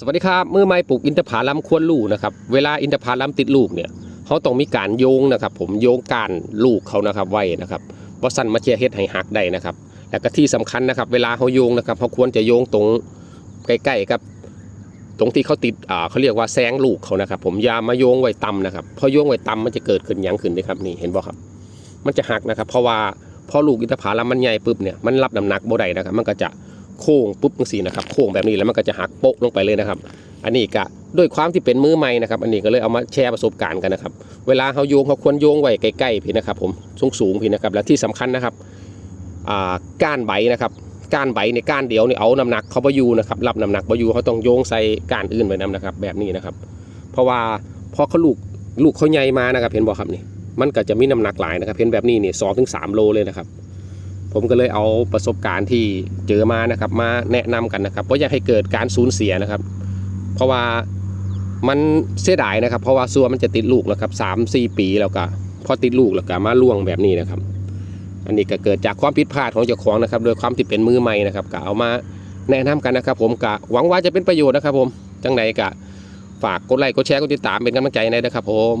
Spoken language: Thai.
สวัสดีครับมือไม้ปลูกอินทผลัมควรลูกนะครับเวลาอินทผลัมติดลูกเนี่ยเขาต้องมีการโยงนะครับ ผมโยงการลูกเขานะครับไว้นะครับว่าสั้นมาเชียเฮ็ดให้หักได้นะครับแล้วก็ที่สำคัญนะครับ เวลาเขาโยงนะครับเขาควรจะโยงตรงใกล้ๆกับ ตรงที่เขาติดอ่าเขาเรียกว่าแซงลูกเขานะครับ ผมอยามาโยงไว้ต่ำนะครับพอโยงไว้ต่ำมันจะเกิดขึ้นยั้งขึ้นนะครับนี่เห็นบ่ครับ มันจะหักนะครับ เพราะว่าพอลูกอินทผลัมมันใหญ่ปุ๊บเนี่ยมันรับน้ำหนักบ่ได้นะครับ มันก็จะ โค้งปุ๊บจังซี่นะครับโค้งแบบนี้แล้วมันก็จะหักโปะลงไปเลยนะครับ อันนี้ก็ด้วยความที่เป็นมือใหม่นะครับ อันนี้ก็เลยเอามาแชร์ประสบการณ์กันนะครับ เวลาเขาโยงเขาควรโยงไว้ใกล้ๆพี่นะครับ ผมสูงสูงๆพี่นะครับ และที่สำคัญนะครับก้านใบนะครับก้านใบในก้านเดียวเนี่ยเอาน้ำหนักเขาบอยู่นะครับรับน้ำหนักบอยู่เขาต้องโยงใส่ก้านอื่นไปนํนะครับ แบบนี้นะครับ เพราะว่าพอเขาลูกลูกเขาใหญ่มานะครับเห็นบ่ครับนี่มันก็จะมีน้ำหนักหลายนะครับเห็นแบบนี้นี่สองถึงสามโลเลยนะครับ ผมก็เลยเอาประสบการณ์ที่เจอมานะครับมาแนะนำกันนะครับเพราะอยากให้เกิดการสูญเสียนะครับ เพราะว่ามันเสียดายนะครับ เพราะว่าซัวมันจะติดลูกนะครับสามสี่ปีแล้วก็พอติดลูกแล้วก็มาล่วงแบบนี้นะครับ อันนี้ก็เกิดจากความผิดพลาดของเจ้าของนะครับ โดยความที่เป็นมือใหม่นะครับก็เอามาแนะนำกันนะครับ ผมก็หวังว่าจะเป็นประโยชน์นะครับ ผมจังไหนก็ฝากกดไลค์กดแชร์กดติดตามเป็นกำลังใจในนะครับ ผม